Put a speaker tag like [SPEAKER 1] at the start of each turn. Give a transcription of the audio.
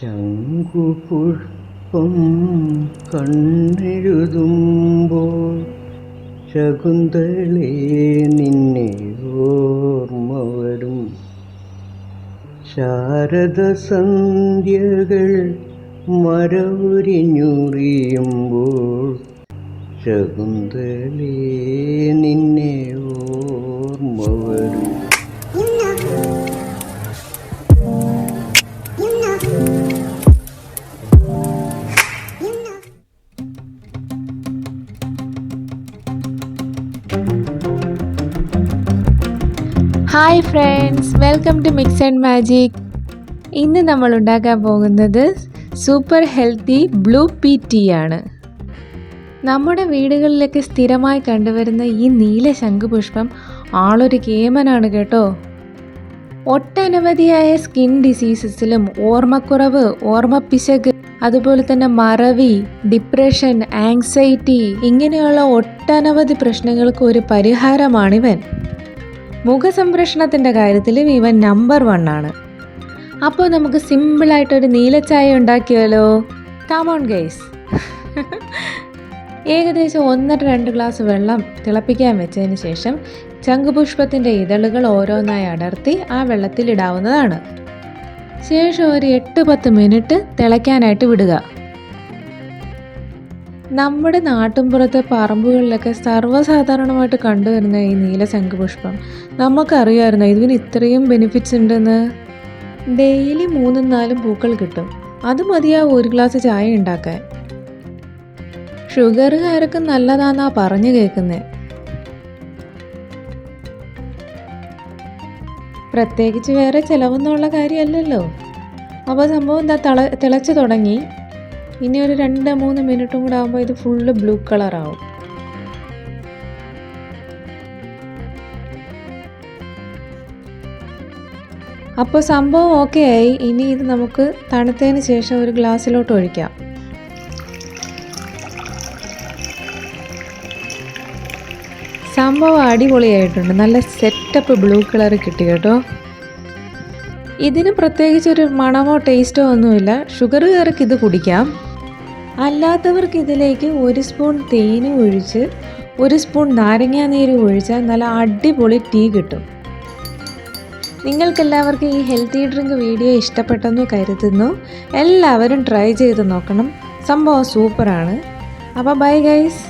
[SPEAKER 1] ശംഖുപുഷ്പം കണ്ണെഴുതുമ്പോൾ ശകുന്തളേ നിന്നെ ഓർമ്മ വരും. ശാരദസന്ധ്യകൾ മരവുരിഞ്ഞുറിയുമ്പോൾ ശകുന്തളേ
[SPEAKER 2] hi friends welcome to Mix and Magic ഇന്ന് നമ്മൾ ഉണ്ടാക്കാൻ പോകുന്നത് super healthy blue pea tea ആണ്. നമ്മുടെ വീടുകളിലൊക്കെ സ്ഥിരമായി കണ്ടുവരുന്ന ഈ നീല ശംഖുപുഷ്പം ആളൊരു കേമനാണ് കേട്ടോ. ഒട്ടനവധിയായ സ്കിൻ ഡിസീസസിലും ഓർമ്മക്കുറവ് ഓർമ്മപ്പിശക് അതുപോലെ തന്നെ മറവി ഡിപ്രഷൻ ആങ്സൈറ്റി ഇങ്ങനെയുള്ള ഒട്ടനവധി പ്രശ്നങ്ങൾക്ക് ഒരു പരിഹാരമാണിവൻ. മുഖസംരക്ഷണത്തിന്റെ കാര്യത്തിൽ ഇവൻ നമ്പർ വൺ ആണ്. അപ്പോൾ നമുക്ക് സിമ്പിളായിട്ടൊരു നീലച്ചായ ഉണ്ടാക്കിയാലോ? കമോൺ ഗൈസ് ഏകദേശം ഒന്നര രണ്ട് ഗ്ലാസ് വെള്ളം തിളപ്പിക്കാൻ വെച്ചതിന് ശേഷം ചങ്കുപുഷ്പത്തിന്റെ ഇതളുകൾ ഓരോന്നായി അടർത്തി ആ വെള്ളത്തിൽ ഇടാവുന്നതാണ്. ശേഷം ഒരു എട്ട് പത്ത് മിനിറ്റ് തിളയ്ക്കാനായിട്ട് വിടുക. നമ്മുടെ നാട്ടിൻപുറത്തെ പറമ്പുകളിലൊക്കെ സർവസാധാരണമായിട്ട് കണ്ടുവരുന്ന ഈ നീല ശംഖുപുഷ്പം നമുക്കറിയാമായിരുന്നു ഇതിന് ഇത്രയും ബെനിഫിറ്റ്സ് ഉണ്ടെന്ന്. ഡെയിലി മൂന്നും നാലും പൂക്കൾ കിട്ടും. അത് മതിയാവും ഒരു ഗ്ലാസ് ചായ ഉണ്ടാക്കാൻ. ഷുഗറുകാരൊക്കെ നല്ലതാന്നാ പറഞ്ഞു കേൾക്കുന്നത് പ്രത്യേകിച്ച് വേറെ ചിലവൊന്നുമുള്ള കാര്യമല്ലല്ലോ. അപ്പോൾ സംഭവം എന്താ തിള തിളച്ചു തുടങ്ങി. ഇനി ഒരു രണ്ട് മൂന്ന് മിനിറ്റും കൂടെ ആകുമ്പോൾ ഇത് ഫുള്ള് ബ്ലൂ കളറാവും അപ്പോൾ സംഭവം ഓക്കെ ആയി. ഇനി ഇത് നമുക്ക് തണുത്തതിന് ശേഷം ഒരു ഗ്ലാസ്സിലോട്ട് ഒഴിക്കാം. സംഭവം അടിപൊളിയായിട്ടുണ്ട്. നല്ല സെറ്റപ്പ് ബ്ലൂ കളർ കിട്ടി കേട്ടോ. ഇതിന് പ്രത്യേകിച്ചൊരു മണമോ ടേസ്റ്റോ ഒന്നുമില്ല. ഷുഗർ കയറിക്ക് ഇത് കുടിക്കാം. അല്ലാത്തവർക്ക് ഇതിലേക്ക് ഒരു സ്പൂൺ തേന് ഒഴിച്ച് ഒരു സ്പൂൺ നാരങ്ങാനീര് ഒഴിച്ചാൽ നല്ല അടിപൊളി ടീ കിട്ടും. നിങ്ങൾക്കെല്ലാവർക്കും ഈ ഹെൽത്തി ഡ്രിങ്ക് വീഡിയോ ഇഷ്ടപ്പെട്ടെന്ന് കരുതുന്നു. എല്ലാവരും ട്രൈ ചെയ്ത് നോക്കണം. സംഭവം സൂപ്പറാണ്. അപ്പോൾ ബൈ ഗൈസ്.